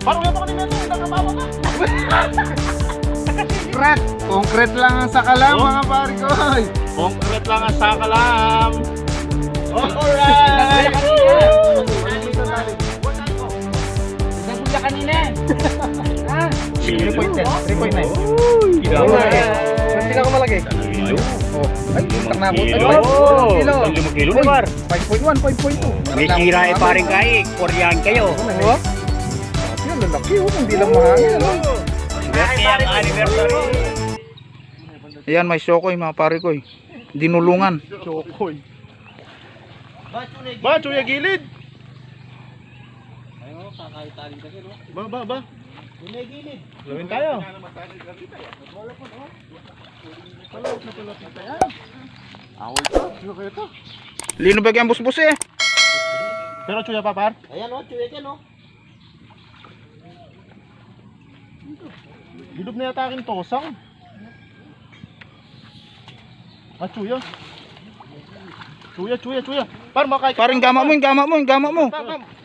Parang yan ako ni Meto, nakababa ka. Concrete. Concrete lang ang sakalam Oh. mga pare ko. Concrete lang ang sakalam. Alright! Nagulya kanina. Ha? 3.10. 3.9. Ang pinakamalaki. Ay, tarnabot. Ay, Oh, kilo. limang kilo na par. 5.1, 5.2. May sira eh paring kaig. Korean kayo. Oh. Oh. Hindi lang mahangin. Ano? Ayan, may sokoy mga pare ko. eh. Dinulungan. Chokoy. Ba, chuya gilid. Ba, ba, ba. Gawin tayo. Awal to, sino kayo to? Lino ba yung busbus eh? Pero chuya pa par? Ayan o, chuya yan o. Hidup na yata aking tosang. Ah, chuya. Chuya, chuya, chuya. Par, makay Paring gama mo, yung gama mo, yung gama mo.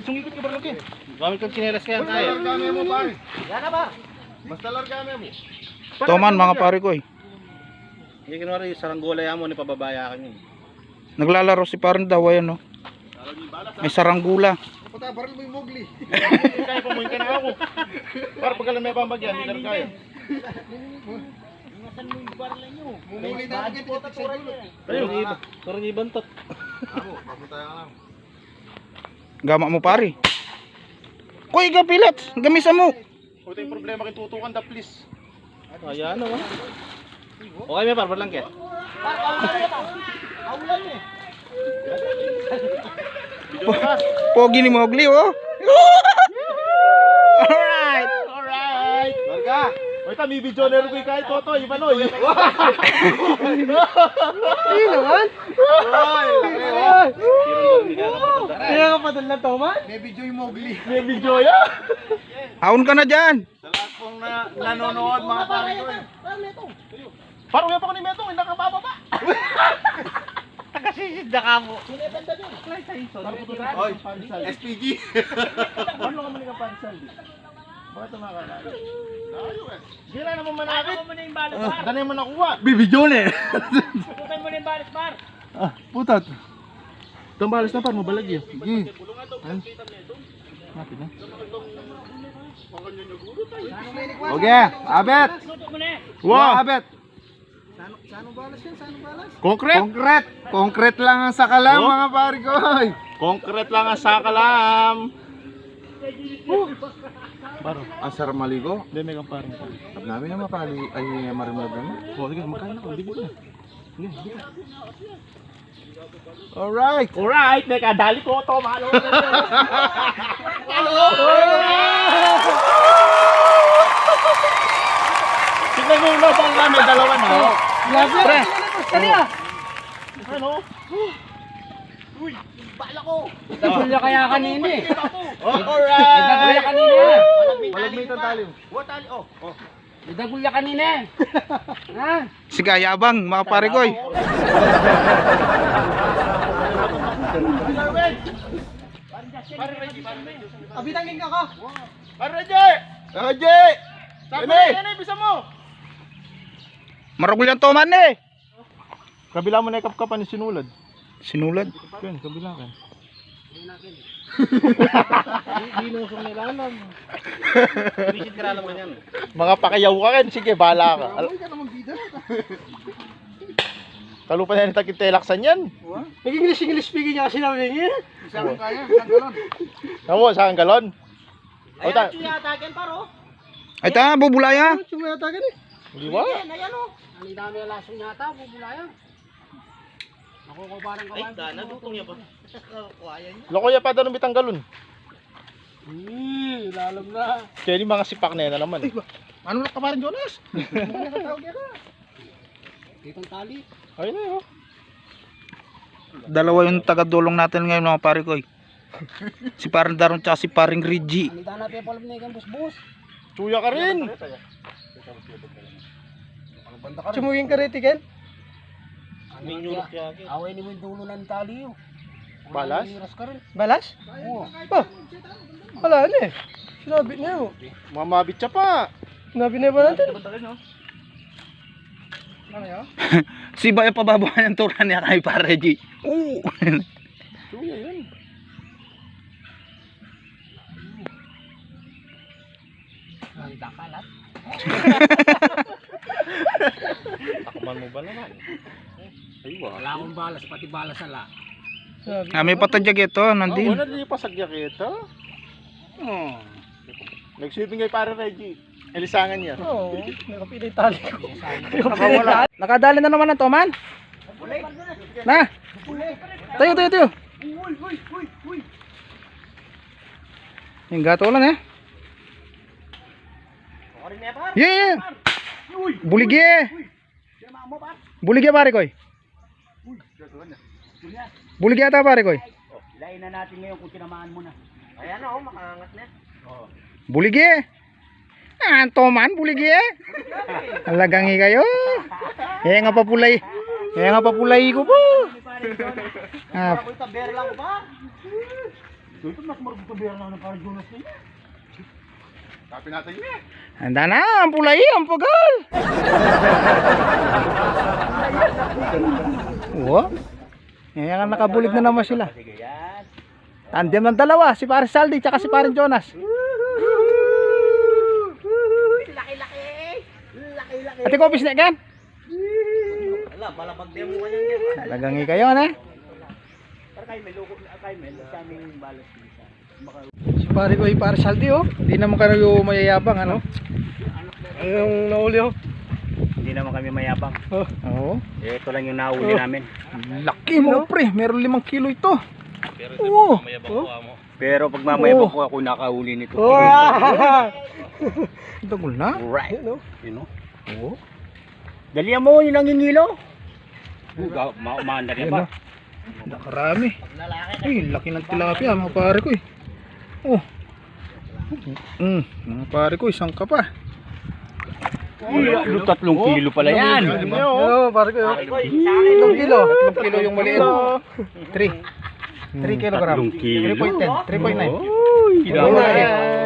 Sungikot ka ba lagi? Gamit kang kinelas kaya tayo. Largame mo, pare. Yan na ba? Basta largame mo. Toman mga pare ko. eh. Hindi kinwari, saranggola yan mo, ni pababaya ka yun. Naglalaro si parang daw ayan no. May saranggula. Kaya pamuhin ka na ako. Para pagkalan may pambagyan, hindi lang kaya. Mumuli na agad po taturan niya. Tayo, sarang ibantot. Gama mo pare. Koy ka pilat, gamisa mo. O ito yung problema kay tutukan da please. Ayan naman. Okay, may parbar lang kaya. Aulan eh. Video. Pogi ni Mowgli oh. Alright. Alright. Marga. O ito, may video na rin kahit toto. Iba no. Iba Ayun naman. Kaya ka pa doon na Toman? May video yan. Haon ka na dyan. Sa lahat pong na, nanonood mga pare ko eh. Parang pa ko ni Metong, hindi nakabababa. Tagasisid na ka mo. Oy, SPG. Ano ka mali ka pansal? Bakit tumakala? Eh. Hindi na naman manakit. mo na yung balas, Ah, Dali mo nakuha. Bibidyo na eh. Tutukan mo na yung balas, par. Ah, putat. Itong balas na par, mabalag yun. Sige. Ayun. Natin na. Okay, abet. Tutok mo na eh. Wow! abet. Concrete? Concrete. Concrete lang ang sakalam Oh. mga pare ko. Concrete lang ang sakalam. Paro. Ang sarap maligo. Hindi, may kang parang. Sabi namin na mapali ay marimlag na. Oh, sige, magkain ako. Hindi na. Alright. Alright, may kadali ko to, malo. Tignan mo yung nasa ang namin, dalawa na. Pre. Ano? Nagulya kaya kanina eh. Alright! Nagulya kanina. Malagmit ang tali. Nagulya kanina eh. Ha? Sige, yabang mga pare ko. Abitangin ka ka. Para, Jay! Oje. Sabi na, yan eh, bisa mo! Maragul yan toman eh. Kabila mo na yung kapkapan ni Sinulad. Sinulad. Yan, kabila ka. Visit ka na naman yan. Mga pakayaw ka rin, sige, bala ka. Al- Kalupa na yung takintelaksan yan. Nag-English-English speaking niya kasi namin niya. Tamo, sa akin galon. O, ta- Ay ta, bubulaya. Ka eh. Di ba? Ang dami na lasong yata, bubulaya. Ako ko parang Ay, dana, dutong niya pa. Kuya niya. Lokoya pa daw ng bitang galon. Hmm, lalam na. Kaya yung mga sipak na yan na naman. Ano na ka parang Jonas? Ditong tali. Ayun na yun. Dalawa yung tagadulong natin ngayon mga pare ko. Si parang Daron tsaka si paring Reggie. Ang dana pa pala na yung bus-bus. Chuya ka rin. Sumugin ka rin, Tiken? May nyulok siya. Away ni mo yung dulo ng tali yun. Balas? Ka rin. Balas? Oo. Wala na eh. Sinabi niya oh. Mamabit siya pa. Sinabi niya ba natin? Ano yun? Si Bayo pababahan ng tura niya kay para G. Oo. Suya yun. Ang dakalat. Takman mo ba naman? Ay, wala. Akong balas, pati balas ala. Ah, may patajag ito, Oh, nandin. wala din pa sagya kita. Oh. Nagsibing kay para Reggie. Elisangan niya. Oo, nakapili tali ko. Nakawala. Nakadali na naman ang toman. Na. Tayo, tayo, tayo. Yung gato lang eh. Yeah. Buligye. Buligye pare koy. Buligye ata pare koy. Ilain na natin ngayon kung tinamaan mo na. Ayan o, makaangat na. Buligye. Ah, toman buligye. Alagangi kayo. Eh nga papulay. Eh nga papulay ko po. Ah, lang ko ba? Ito mas marunong itaber lang na para Jonas niya. Tapin natin niya. Handa na, ang pulay, ang pagal. Oo. Eh, nga nakabulig na naman sila. Tandem ng dalawa, si Paris Saldi tsaka si Parin Jonas. Ate ko, pisnek yan. Wala, malabag din mo kanyan yan. Talagang kayo, na. Para kay may loko, kay may sa aming balas dito. Si pare ko, si Paris Saldi, oh. Hindi naman kayo mayayabang, ano? Ang nauli oh. Hindi naman kami mayabang. Oo. Eh, ito lang yung nahuli namin. Laki mo, pre. Meron limang kilo ito. Oo. Pero pag mamayabang ko ako nakahuli nito. Tagol na. Right. You know? Oo. Dalihan mo yung nangingilo. Buga, ma maandar yan Ayun, ba? oh. Nakarami. Ay, laki ng tilapia mga pare ko eh. Oh. Mm, mga pare ko, isang ka pa. Uy, tatlong kilo pala yan. Oo, pare ko. oh. Tatlong kilo. Tatlong kilo yung maliit. 3. 3 kilogram. Tatlong kilo. 3.10. 3.9. Kinamalaki.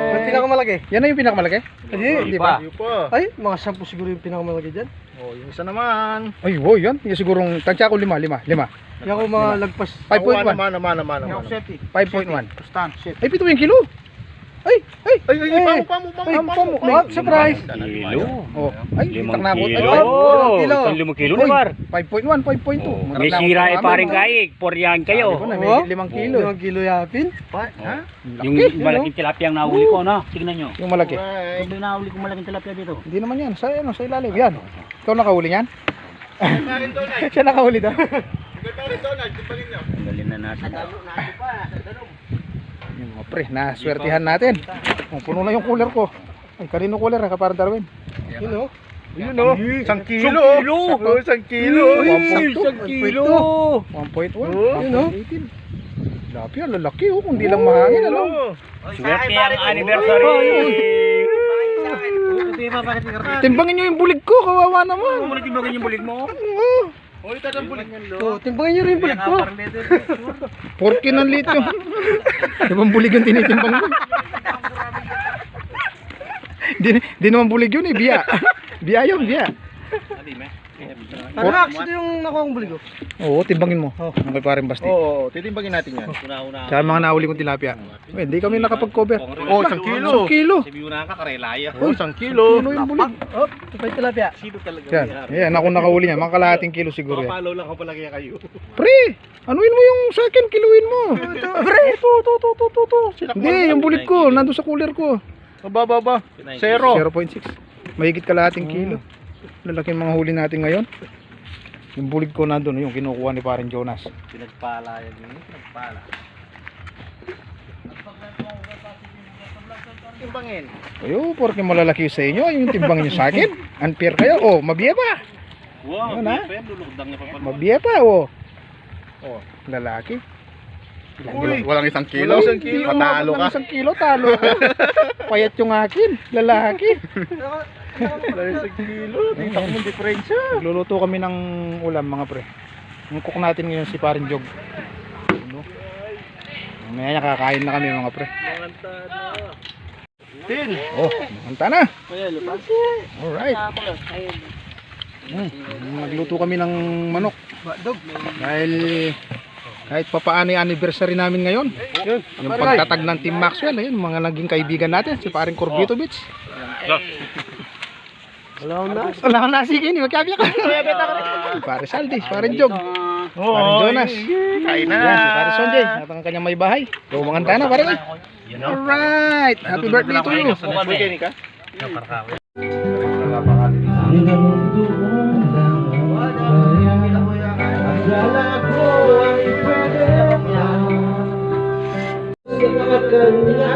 Yung pinakamalaki. Yan na yung pinakamalaki? Hindi, Hindi di ba? pa. Ay, mga sampu siguro yung pinakamalaki dyan. Oh, yung isa naman. Ay, wow, yan. Yung sigurong, tansya ko lima, lima, lima. Yan ko mga lagpas. 5.1. Naman, naman, naman, naman. 5.1. Ay, pito yung kilo. Ay, ay, Ay, ay, ay, pamo, pamo, pamo, Ay, pamo. pamo. What? Surprise. Kilo. Oh, ay, Limang na kilo. Ay, Oh, kilo. isang limang kilo na par. 5.1, 5.2. Oh, May na sira eh paring kaig. Poryan kayo. Na, may limang kilo. Limang kilo yapin? Pa, ha? Yung malaking tilapia ang nahuli ko, no? Tignan nyo. Yung malaki. Yung nahuli ko malaking tilapia dito. Hindi naman yan. Sa, ano, sa ilalim. Yan. Ikaw nakahuli yan? Siya nakahuli daw. Tanggalin na natin. Yung mga pre, naswertihan natin. Oh, puno na yung cooler ko. Ay, kanino cooler ha? Kaparang Darwin. Oh. Yun oh. Isang kilo. Isang kilo. Oh, isang kilo. Uy, Isang kilo. 1.1. Oh. Yun oh. 18. Lapi, ang lalaki oh. Kung di lang mahangin, ano. Swerte ang anniversary. Timbangin nyo yung bulig ko. Kawawa naman. Muna timbangan yung bulig mo. Oo. Oh, timbangin niyo rin yung balik ko. Porky ng lit yung. Ibang bulig yung tinitimbang mo. di, di naman bulig yun eh. Biya. Biya yun, biya. Ano actually yung nakuha kong balik ko? Oo, timbangin mo. Oh. Ang kay parang basti. Oo, titimbangin natin yan. Una-una. Tsaka mga nahuli kong tilapia. Eh, Hindi kami nakapag-cover. Oh, isang kilo. Isang kilo. Sabi mo na ka, karelaya. Oh, isang kilo. Kilo yung bulig. Oh, tapay tilapia. Sino talaga? Yan. Yan, ako nakahuli niya. Mga kalahating kilo siguro yan. Follow lang ko pala kaya kayo. Pre, anuin mo yung sa akin, kiluin mo. Pre, to, to, to, to, to, to. Hindi, yung bulig ko, nandun sa cooler ko. Baba, baba. Zero. 0.6. Mahigit kalahating kilo. Lalaki mga huli natin ngayon. Yung bulig ko nandun, yung kinukuha ni parang Jonas. Pinagpala yan. Pinagpala. Timbangin. Ayo, porque malalaki sa inyo, yung timbang nyo sa akin. Unfair kayo. Oh, mabiya pa. Wow, Yun, ha? Pen, lulugdang niya pa pala. Mabiya pa, oh. Oh, lalaki. Uy, walang isang kilo? Walang isang kilo. Patalo ka. isang kilo, talo ka. Payat yung akin, lalaki. Isang kilo. Tingnan mo diferensya. Nagluluto kami ng ulam mga pre. Yung cook natin ngayon si Parin Jog. Ano? Mamaya niya kakain na kami mga pre. Tin. Oh, manta na. Alright. Hmm, nagluto kami ng manok. Dahil kahit papaano yung anniversary namin ngayon. Yung pagtatag ng Team Maxwell, ayun, mga naging kaibigan natin, si paring Corbito Beach. Wala akong nas. Wala akong nasi, Kenny. Magkabiyak ka. Pare Saldi, pare Jog. Pare Jonas. Kain na. Yan, si pare Sonjay. At ang kanyang may bahay. Lumanganta na, pare. Alright. Happy birthday to you. Pwede ka? Sa mga kanya,